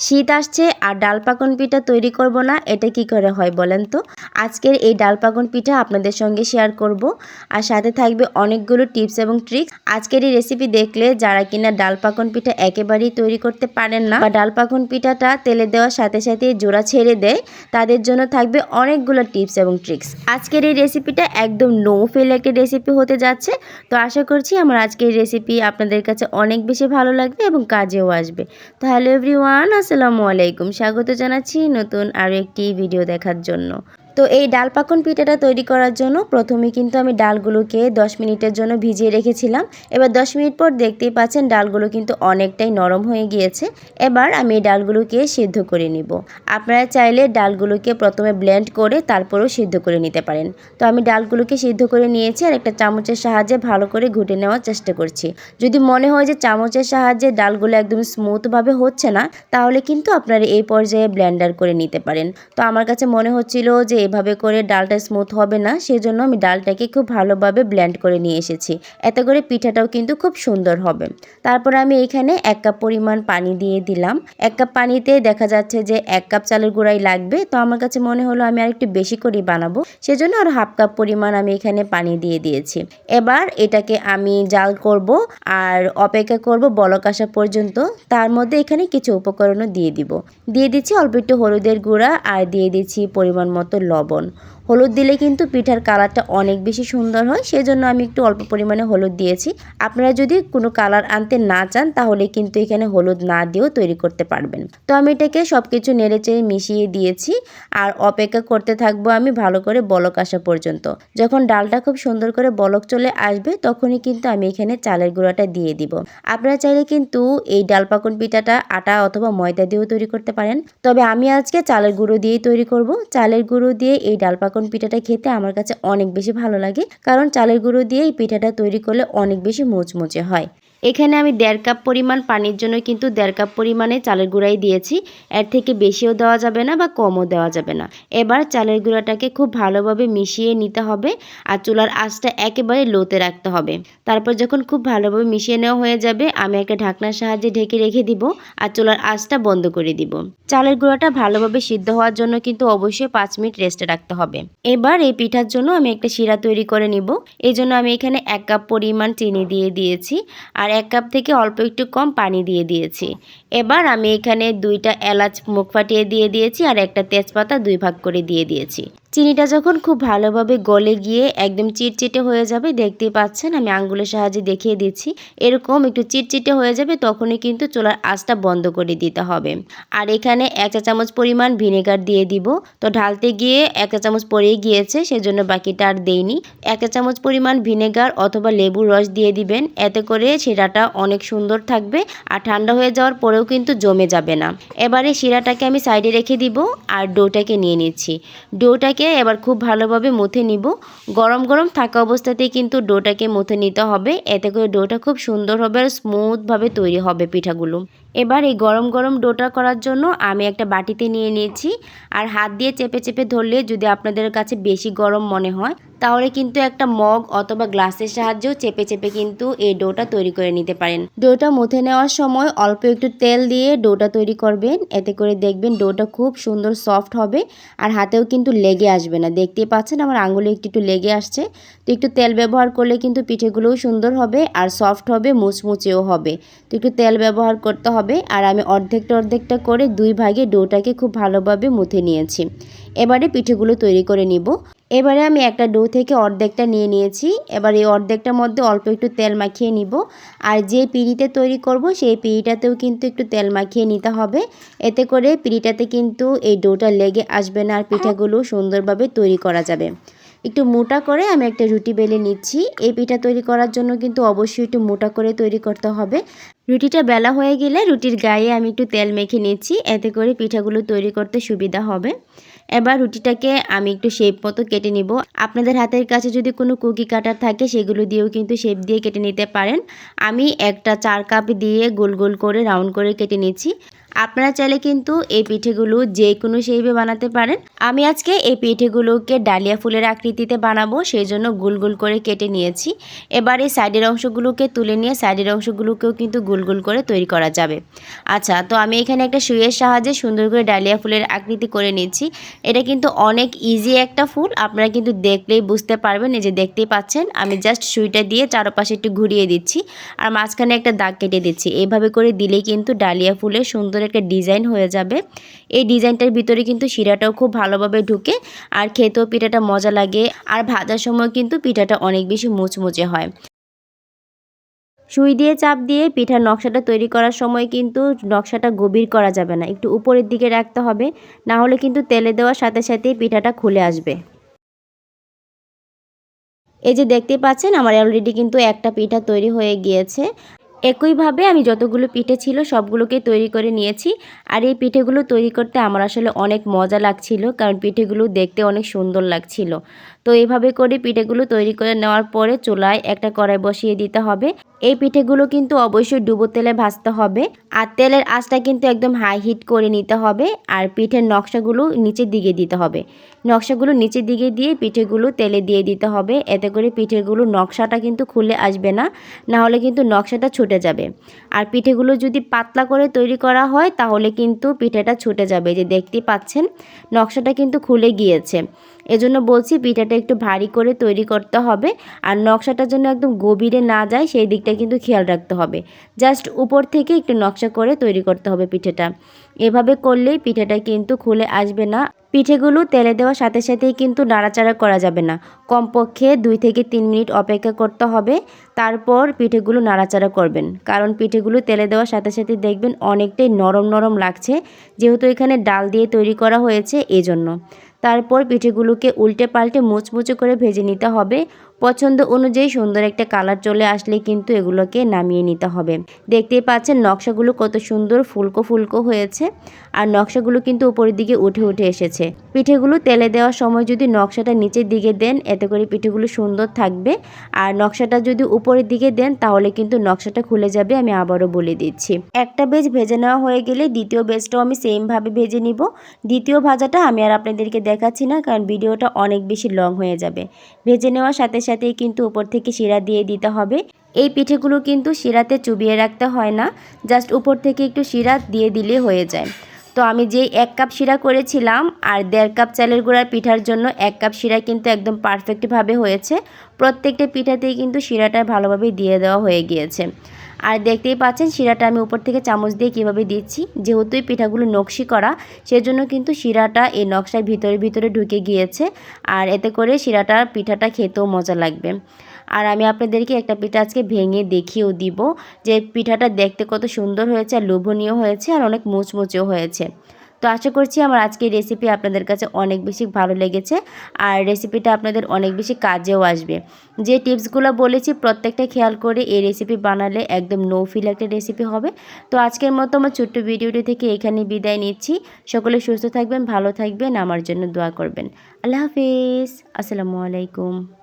শীত আসছে আর ডাল পাকন পিঠা তৈরি করব না, এটা কি করে হয় বলেন তো? আজকের এই ডাল পাকন পিঠা আপনাদের সঙ্গে শেয়ার করব। আর সাথে থাকবে অনেকগুলো টিপস এবং ট্রিক্স আজকের এই রেসিপি দেখলে যারা কিনা ডাল পাকন পিঠা একেবারেই তৈরি করতে পারেন না বা ডাল পাকন পিঠাটা তেলে দেওয়ার সাথে সাথে জোড়া ছেড়ে দেয়, তাদের জন্য থাকবে অনেকগুলো টিপস এবং ট্রিক্স আজকের এই রেসিপিটা একদম নো ফেল একটি রেসিপি হতে যাচ্ছে। তো আশা করছি আমার আজকের রেসিপি আপনাদের কাছে অনেক বেশি ভালো লাগবে এবং কাজেও আসবে। তো হ্যালো এভরিওয়ান আসসালামু আলাইকুম। স্বাগত জানাচ্ছি নতুন আরও একটি ভিডিও দেখার জন্য। তো এই ডাল পাকন পিঠাটা তৈরি করার জন্য প্রথমে কিন্তু আমি ডালগুলোকে 10 মিনিটের জন্য ভিজিয়ে রেখেছিলাম। এবার 10 মিনিট পর দেখতেই পাচ্ছেন ডালগুলো কিন্তু অনেকটাই নরম হয়ে গিয়েছে। এবার আমি এই ডালগুলোকে সিদ্ধ করে নিব। আপনারা চাইলে ডালগুলোকে প্রথমে ব্লেন্ড করে তারপরেও সিদ্ধ করে নিতে পারেন। তো আমি ডালগুলোকে সিদ্ধ করে নিয়েছি আর একটা চামচের সাহায্যে ভালো করে ঘুটে নেওয়ার চেষ্টা করছি। যদি মনে হয় যে চামচের সাহায্যে ডালগুলো একদম স্মুথভাবে হচ্ছে না, তাহলে কিন্তু আপনারা এই পর্যায়ে ব্লেন্ডার করে নিতে পারেন। তো আমার কাছে মনে হচ্ছিল যে এভাবে করে ডালটা স্মুথ হবে না, সেজন্য আমি ডালটাকে খুব ভালোভাবে ব্ল্যান্ড করে নিয়ে এসেছি। এতে করে পিঠাটাও কিন্তু খুব সুন্দর হবে। তারপর আমি এখানে এক কাপ পরিমাণ পানি দিয়ে দিলাম। এক কাপ পানিতে দেখা যাচ্ছে যে এক কাপ চালের গুঁড়াই লাগবে, তো আমার কাছে মনে হলো আমি আর একটু বেশি করে বানাবো, সেজন্য আর হাফ কাপ পরিমাণ আমি এখানে পানি দিয়ে দিয়েছি। এবার এটাকে আমি জাল করব আর অপেক্ষা করব বলক আসা পর্যন্ত। তার মধ্যে এখানে কিছু উপকরণও দিয়ে দিব। দিয়ে দিচ্ছি অল্প একটু হলুদের গুঁড়া আর দিয়ে দিচ্ছি পরিমাণ মতো লবণ। হলুদ দিলে কিন্তু পিঠার কালারটা অনেক বেশি সুন্দর হয়, সেজন্য আমি একটু অল্প পরিমাণে হলুদ দিয়েছি। আপনারা যদি কোনো কালার আনতে না চান, তাহলে কিন্তু এখানে হলুদ না দিয়েও তৈরি করতে পারবেন। তো আমি এটাকে সব কিছু নেড়েচেড়ে মিশিয়ে দিয়েছি, আর অপেক্ষা করতে থাকব আমি ভালো করে বলক আসা পর্যন্ত। যখন ডালটা খুব সুন্দর করে বলক চলে আসবে, তখনই কিন্তু আমি এখানে চালের গুঁড়াটা দিয়ে দিব। আপনারা চাইলে কিন্তু এই ডাল পাকন পিঠাটা আটা অথবা ময়দা দিয়েও তৈরি করতে পারেন। তবে আমি আজকে চালের গুঁড়ো দিয়েই তৈরি করব। চালের গুঁড়ো দিয়ে এই ডাল পাকন পিঠাটা খেতে আমার কাছে অনেক বেশি ভালো লাগে। কারণ চালের গুঁড়ো দিয়ে এই পিঠাটা তৈরি করলে অনেক বেশি মোচমোচে হয়। এখানে আমি দেড় কাপ পরিমাণ পানির জন্য কিন্তু দেড় কাপ পরিমাণে চালের গুঁড়াই দিয়েছি। এর থেকে বেশিও দেওয়া যাবে না বা কমও দেওয়া যাবে না। এবার চালের গুঁড়াটাকে খুব ভালোভাবে মিশিয়ে নিতে হবে আর চুলার আঁচটা একেবারে লোতে রাখতে হবে। তারপর যখন খুব ভালোভাবে মিশিয়ে নেওয়া হয়ে যাবে, আমি একটা ঢাকনার সাহায্যে ঢেকে রেখে দিব আর চুলার আঁচটা বন্ধ করে দিব। চালের গুঁড়াটা ভালোভাবে সিদ্ধ হওয়ার জন্য কিন্তু অবশ্যই পাঁচ মিনিট রেস্টে রাখতে হবে। এবার এই পিঠার জন্য আমি একটা শিরা তৈরি করে নিব। এই জন্য আমি এখানে এক কাপ পরিমাণ চিনি দিয়ে দিয়েছি। আর এক কাপ থেকে অল্প একটু কম পানি দিয়ে দিয়েছি। এবার আমি এখানে দুইটা এলাচ মুখ ফাটিয়ে দিয়ে দিয়েছি আর একটা তেজপাতা দুই ভাগ করে দিয়ে দিয়েছি। চিনিটা যখন খুব ভালোভাবে গলে গিয়ে একদম চিটচিটে হয়ে যাবে, দেখতেই পাচ্ছেন আমি আঙ্গুলের সাহায্যে দেখিয়ে দিচ্ছি। এরকম একটু চিটচিটে হয়ে যাবে তখনই কিন্তু চুলার আঁচটা বন্ধ করে দিতে হবে। আর এখানে এক চা চামচ পরিমাণ ভিনেগার দিয়ে দিব। তো ঢালতে গিয়ে এক চা চামচ পরেই গিয়েছে, সেজন্য বাকিটা আর দেইনি। এক চা চামচ পরিমাণ ভিনেগার অথবা লেবুর রস দিয়ে দিবেন। এতে করে শিরাটা অনেক সুন্দর থাকবে আর ঠান্ডা হয়ে যাওয়ার পরেও কিন্তু জমে যাবে না। এবারে শিরাটাকে আমি সাইডে রেখে দিব আর ডোটাকে নিয়ে নিচ্ছি। ডোটাকে এবার খুব ভালোভাবে মুথে নিব। গরম গরম থাকা অবস্থাতেই কিন্তু ডোটাকে মুথে নিতে হবে। এতে করে ডোটা খুব সুন্দর হবে আর স্মুথভাবে তৈরি হবে পিঠাগুলো। এবার এই গরম গরম ডোটা করার জন্য আমি একটা বাটিতে নিয়ে নিয়েছি। আর হাত দিয়ে চেপে চেপে ধরলে যদি আপনাদের কাছে বেশি গরম মনে হয়, তাহলে কিন্তু একটা মগ অথবা গ্লাসের সাহায্যেও চেপে চেপে কিন্তু এই ডোটা তৈরি করে নিতে পারেন। ডোটা মুথে নেওয়ার সময় অল্প একটু তেল দিয়ে ডোটা তৈরি করবেন। এতে করে দেখবেন ডোটা খুব সুন্দর সফট হবে আর হাতেও কিন্তু লেগে আসবে না। দেখতেই পাচ্ছেন আমার আঙুলে একটু একটু লেগে আসছে। তো একটু তেল ব্যবহার করলে কিন্তু পিঠেগুলোও সুন্দর হবে আর সফট হবে, মুচমুচেও হবে। তো একটু তেল ব্যবহার করতে হবে। আর আমি অর্ধেকটা অর্ধেকটা করে দুই ভাগে ডোটাকে খুব ভালোভাবে মুথে নিয়েছি। এবারে পিঠেগুলো তৈরি করে নিব। এবারে আমি একটা ডো থেকে অর্ধেকটা নিয়ে নিয়েছি। এবার এই অর্ধেকটার মধ্যে অল্প একটু তেল মাখিয়ে নিব। আর যে পিঁড়িতে তৈরি করব সেই পিঁড়িটাতেও কিন্তু একটু তেল মাখিয়ে নিতে হবে। এতে করে পিঁড়িটাতে কিন্তু এই ডোটা লেগে আসবে না আর পিঠাগুলো সুন্দরভাবে তৈরি করা যাবে। একটু মোটা করে আমি একটা রুটি বেলে নিচ্ছি। এই পিঠা তৈরি করার জন্য কিন্তু অবশ্যই একটু মোটা করে তৈরি করতে হবে। রুটিটা বেলা হয়ে গেলে রুটির গায়ে আমি একটু তেল মেখে নিচ্ছি। এতে করে পিঠাগুলো তৈরি করতে সুবিধা হবে। এবার রুটিটাকে আমি একটু শেপ মতো কেটে নিব। আপনাদের হাতের কাছে যদি কোনো কুকি কাটার থাকে, সেগুলো দিয়েও কিন্তু শেপ দিয়ে কেটে নিতে পারেন। আমি একটা চার কাপ দিয়ে গোল গোল করে রাউন্ড করে কেটে নিচ্ছি। আপনারা চাইলে কিন্তু এই পিঠেগুলো যে কোনো সেইভাবে বানাতে পারেন। আমি আজকে এই পিঠেগুলোকে ডালিয়া ফুলের আকৃতিতে বানাবো সেই জন্য গোল গোল করে কেটে নিয়েছি। এবার এই সাইডের অংশগুলোকে তুলে নিয়ে সাইডের অংশগুলোকেও কিন্তু গোল গোল করে তৈরি করা যাবে। আচ্ছা তো আমি এখানে একটা সুইয়ের সাহায্যে সুন্দর করে ডালিয়া ফুলের আকৃতি করে নিচ্ছি। এটা কিন্তু অনেক ইজি একটা ফুল, আপনারা কিন্তু দেখলেই বুঝতে পারবেন, এই যে দেখতেই পাচ্ছেন, আমি জাস্ট সুইটা দিয়ে চারপাশে একটু ঘুরিয়ে দিচ্ছি। আর মাঝখানে একটা দাগ কেটে দিচ্ছি। এইভাবে করে দিলেই কিন্তু ডালিয়া ফুলের সুন্দর একটা ডিজাইন হয়ে যাবে। এই ডিজাইনটার ভিতরে কিন্তু শিরাটাও খুব ভালোভাবে ঢুকে আর খেতেও পিঠাটা মজা লাগে আর ভাজার সময় কিন্তু পিঠাটা অনেক বেশি মুচমুচে হয়। সুই দিয়ে চাপ দিয়ে পিঠার নকশাটা তৈরি করার সময় কিন্তু নকশাটা গভীর করা যাবে না, একটু উপরের দিকে রাখতে হবে, না হলে কিন্তু তেলে দেওয়ার সাথে সাথেই পিঠাটা খুলে আসবে। এই যে দেখতে পাচ্ছেন, আমার অলরেডি কিন্তু একটা পিঠা তৈরি হয়ে গিয়েছে। একইভাবে আমি যতগুলো পিঠে ছিল সবগুলোকে তৈরি করে নিয়েছি। আর এই পিঠেগুলো তৈরি করতে আমার আসলে অনেক মজা লাগছিল, কারণ পিঠেগুলো দেখতে অনেক সুন্দর লাগছিল। তো এইভাবে করে পিঠেগুলো তৈরি করে নেওয়ার পরে চুলায় একটা কড়াই বসিয়ে দিতে হবে। এই পিঠেগুলো কিন্তু অবশ্যই ডুবো তেলে ভাজতে হবে। আর তেলের আঁচটা কিন্তু একদম হাই হিট করে নিতে হবে। আর পিঠের নকশাগুলো নিচের দিকে দিতে হবে। নকশাগুলো নিচের দিকে দিয়ে পিঠেগুলো তেলে দিয়ে দিতে হবে। এতে করে পিঠেগুলো নকশাটা কিন্তু খুলে আসবে না। না হলে কিন্তু নকশাটা ছুটে যাবে। আর পিঠেগুলো যদি পাতলা করে তৈরি করা হয়, তাহলে কিন্তু পিঠেটা ছুটে যাবে। যে দেখতে পাচ্ছেন, নকশাটা কিন্তু খুলে গিয়েছে। এজন্য বলছি পিঠাটা একটু ভারী করে তৈরি করতে হবে আর নকশাটার জন্য একদম গভীরে না যায়, সেই দিকটা কিন্তু খেয়াল রাখতে হবে। জাস্ট উপর থেকে একটু নকশা করে তৈরি করতে হবে পিঠেটা। এভাবে করলেই পিঠেটা কিন্তু খুলে আসবে না। পিঠেগুলো তেলে দেওয়ার সাথে সাথেই কিন্তু নাড়াচাড়া করা যাবে না। কমপক্ষে দুই থেকে তিন মিনিট অপেক্ষা করতে হবে, তারপর পিঠেগুলো নাড়াচাড়া করবেন। কারণ পিঠেগুলো তেলে দেওয়ার সাথে সাথে দেখবেন অনেকটাই নরম নরম লাগছে, যেহেতু এখানে ডাল দিয়ে তৈরি করা হয়েছে এজন্য। তারপর পিঠেগুলোকে উল্টে পাল্টে মুচমুচে করে ভেজে নিতে হবে। পছন্দ অনুযায়ী সুন্দর একটা কালার চলে আসলে কিন্তু এগুলোকে নামিয়ে নিতে হবে। দেখতেই পাচ্ছেন নকশাগুলো কত সুন্দর ফুলকো ফুলকো হয়েছে আর নকশাগুলো কিন্তু উপরের দিকে উঠে উঠে এসেছে। পিঠেগুলো তেলে দেওয়ার সময় যদি নকশাটা নিচের দিকে দেন, এতে করে পিঠেগুলো সুন্দর থাকবে। আর নকশাটা যদি উপরের দিকে দেন, তাহলে কিন্তু নকশাটা খুলে যাবে আমি আবারও বলে দিচ্ছি। একটা বেজ ভেজে নেওয়া হয়ে গেলে দ্বিতীয় বেজটাও আমি সেমভাবে ভেজে নিব। দ্বিতীয় ভাজাটা আমি আর আপনাদেরকে দেখাচ্ছি না, কারণ ভিডিওটা অনেক বেশি লং হয়ে যাবে। ভেজে নেওয়ার সাথে সাথেই কিন্তু উপর থেকে শিরা দিয়ে দিতে হবে। এই পিঠেগুলো কিন্তু শিরাতে চুবিয়ে রাখতে হয় না, জাস্ট উপর থেকে একটু শিরা দিয়ে দিলে হয়ে যায়। তো আমি যে এক কাপ শিরা করেছিলাম আর দেড় কাপ চালের গুঁড়ার পিঠার জন্য এক কাপ শিরা কিন্তু একদম পারফেক্টভাবে হয়েছে। প্রত্যেকটা পিঠাতেই কিন্তু শিরাটা ভালোভাবে দিয়ে দেওয়া হয়ে গিয়েছে। আর দেখতেই পাচ্ছেন শিরাটা আমি উপর থেকে চামচ দিয়ে কীভাবে দিচ্ছি। যেহেতু এই পিঠাগুলো নকশি করা, সেজন্য কিন্তু শিরাটা এই নকশার ভিতরে ভিতরে ঢুকে গিয়েছে আর এতে করে শিরাটা, পিঠাটা খেতেও মজা লাগবে। আর আমি আপনাদেরকে একটা পিঠা আজকে ভেঙে দেখিয়েও দিব যে পিঠাটা দেখতে কত সুন্দর হয়েছে, আর লোভনীয় হয়েছে, আর অনেক মুচমুচেও হয়েছে। তো আশা করছি আমার আজকের রেসিপি আপনাদের কাছে অনেক বেশি ভালো লেগেছে আর রেসিপিটা আপনাদের অনেক বেশি কাজেও আসবে। যে টিপসগুলো বলেছি প্রত্যেকটা খেয়াল করে এই রেসিপি বানালে একদম নো ফিল একটা রেসিপি হবে। তো আজকের মতো আমার ছোট্ট ভিডিওটি থেকে এখানে বিদায় নিচ্ছি। সকলে সুস্থ থাকবেন, ভালো থাকবেন, আমার জন্য দোয়া করবেন। আল্লাহ হাফিজ, আসসালামু আলাইকুম।